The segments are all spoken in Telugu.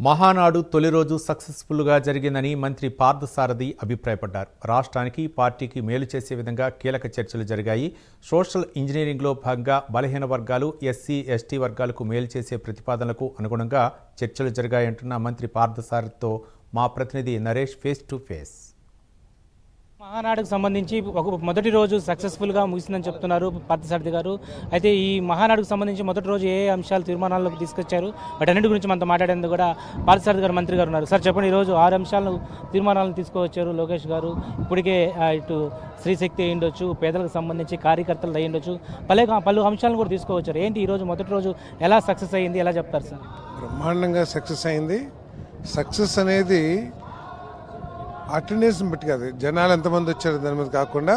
మహానాడు తొలి రోజు సక్సెస్ఫుల్గా జరిగిందని మంత్రి పార్థసారథి అభిప్రాయపడ్డారు. రాష్ట్రానికి పార్టీకి మేలు చేసే విధంగా కీలక చర్చలు జరిగాయి. సోషల్ ఇంజనీరింగ్లో భాగంగా బలహీన వర్గాలు ఎస్సీ ఎస్టీ వర్గాలకు మేలు చేసే ప్రతిపాదనలకు అనుగుణంగా చర్చలు జరిగాయంటున్న మంత్రి పార్థసారథితో మా ప్రతినిధి నరేష్ ఫేస్ టు ఫేస్. మహానాడుకు సంబంధించి ఒక మొదటి రోజు సక్సెస్ఫుల్గా ముగిసిందని చెప్తున్నారు పార్థసారథి గారు. అయితే ఈ మహానాడుకు సంబంధించి మొదటి రోజు ఏ అంశాలు తీర్మానాల్లోకి తీసుకొచ్చారు? వాటన్నిటి గురించి మనతో మాట్లాడేందుకు కూడా పార్థసారథి గారు మంత్రి గారు ఉన్నారు. సార్ చెప్పండి ఈరోజు ఆరు అంశాలను తీర్మానాలను తీసుకువచ్చారు లోకేష్ గారు. ఇప్పటికే ఇటు స్త్రీశక్తి అయి ఉండొచ్చు పేదలకు సంబంధించి కార్యకర్తలు అయి ఉండొచ్చు పలే పలు అంశాలను కూడా తీసుకువచ్చారు. ఏంటి ఈ రోజు మొదటి రోజు ఎలా సక్సెస్ అయ్యింది ఎలా చెప్తారు సార్? బ్రహ్మాండంగా సక్సెస్ అయింది. సక్సెస్ అనేది అటెండెన్స్ని బట్టి కాదు జనాలు ఎంతమంది వచ్చారు దాని మీద కాకుండా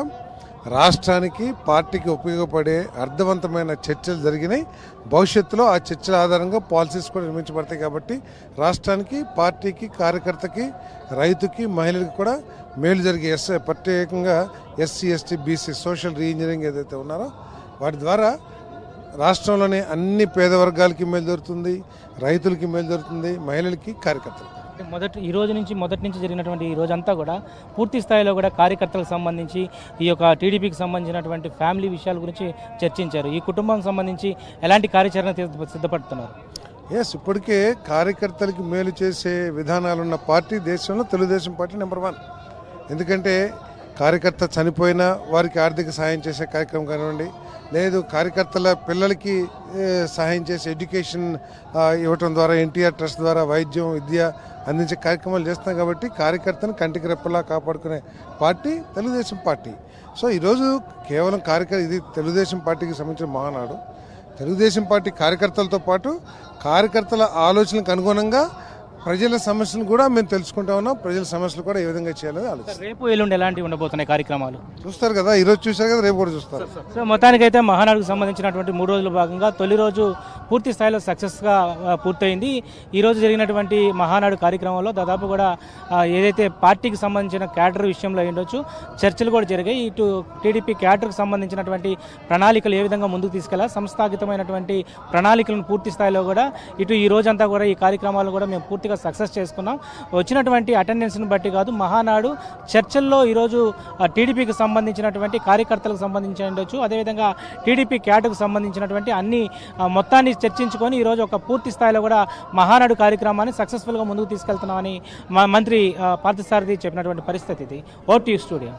రాష్ట్రానికి పార్టీకి ఉపయోగపడే అర్థవంతమైన చర్చలు జరిగినాయి. భవిష్యత్తులో ఆ చర్చల ఆధారంగా పాలసీస్ కూడా నిర్మించబడతాయి కాబట్టి రాష్ట్రానికి పార్టీకి కార్యకర్తకి రైతుకి మహిళలకు కూడా మేలు జరిగే ఎస్ ప్రత్యేకంగా SC ST BC social reengineering ఏదైతే ఉన్నారో వాటి ద్వారా రాష్ట్రంలోని అన్ని పేద వర్గాలకి మేలు జరుగుతుంది రైతులకి మేలు జరుగుతుంది మహిళలకి కార్యకర్తలు మొదటి ఈ రోజు నుంచి మొదటి నుంచి జరిగినటువంటి ఈ రోజంతా కూడా పూర్తి స్థాయిలో కూడా కార్యకర్తలకు సంబంధించి ఈ యొక్క టీడీపీకి సంబంధించినటువంటి ఫ్యామిలీ విషయాల గురించి చర్చించారు. ఈ కుటుంబానికి సంబంధించి ఎలాంటి కార్యాచరణ సిద్ధపడుతున్నారు? ఎస్ ఇప్పటికే కార్యకర్తలకి మేలు చేసే విధానాలున్న పార్టీ దేశంలో తెలుగుదేశం పార్టీ నెంబర్ వన్ ఎందుకంటే కార్యకర్త చనిపోయిన వారికి ఆర్థిక సహాయం చేసే కార్యక్రమం కానివ్వండి లేదు కార్యకర్తల పిల్లలకి సహాయం చేసే ఎడ్యుకేషన్ ఇవ్వటం ద్వారా ఎన్టీఆర్ ట్రస్ట్ ద్వారా వైద్యం విద్య అందించే కార్యక్రమాలు చేస్తున్నాం కాబట్టి కార్యకర్తను కంటికి రెప్పలా కాపాడుకునే పార్టీ తెలుగుదేశం పార్టీ. సో ఈరోజు కేవలం కార్యకర్త ఇది తెలుగుదేశం పార్టీకి సంబంధించిన మహానాడు. తెలుగుదేశం పార్టీ కార్యకర్తలతో పాటు కార్యకర్తల ఆలోచనలకు అనుగుణంగా ప్రజల సమస్యలను కూడా మేము తెలుసుకుంటా ఉన్నాం. ప్రజల సమస్యలు కూడా ఏ విధంగా చేయాలని ఆలోచిస్తాం. రేపు ఎల్లుండి ఎలాంటి ఉండబోతున్నాయి కార్యక్రమాలు? చూస్తారు కదా ఈరోజు చూశారు కదా రేపు కూడా చూస్తారు. సో మొత్తానికైతే మహానాడుకు సంబంధించినటువంటి మూడు రోజుల భాగంగా తొలి రోజు పూర్తి స్థాయిలో సక్సెస్గా పూర్తయింది. ఈ రోజు జరిగినటువంటి మహానాడు కార్యక్రమంలో దాదాపు కూడా ఏదైతే పార్టీకి సంబంధించిన క్యాడర్ విషయంలో ఉండొచ్చు చర్చలు కూడా జరిగాయి. ఇటు టీడీపీ క్యాడర్కి సంబంధించినటువంటి ప్రణాళికలు ఏ విధంగా ముందుకు తీసుకెళ్ళా సంస్థాగతమైనటువంటి ప్రణాళికలను పూర్తి స్థాయిలో కూడా ఇటు ఈ రోజంతా కూడా ఈ కార్యక్రమాలు కూడా మేము పూర్తిగా సక్సెస్ చేసుకున్నాం. వచ్చినటువంటి అటెండెన్స్ని బట్టి కాదు మహానాడు చర్చల్లో ఈరోజు టీడీపీకి సంబంధించినటువంటి కార్యకర్తలకు సంబంధించి ఉండొచ్చు. అదేవిధంగా టీడీపీ క్యాట్కు సంబంధించినటువంటి అన్ని మొత్తాన్ని చర్చించుకొని ఈరోజు ఒక పూర్తి స్థాయిలో కూడా మహానాడు కార్యక్రమాన్ని సక్సెస్ఫుల్గా ముందుకు తీసుకెళ్తున్నామని మా మంత్రి పార్థసారథి చెప్పినటువంటి పరిస్థితి ఇది. OT studio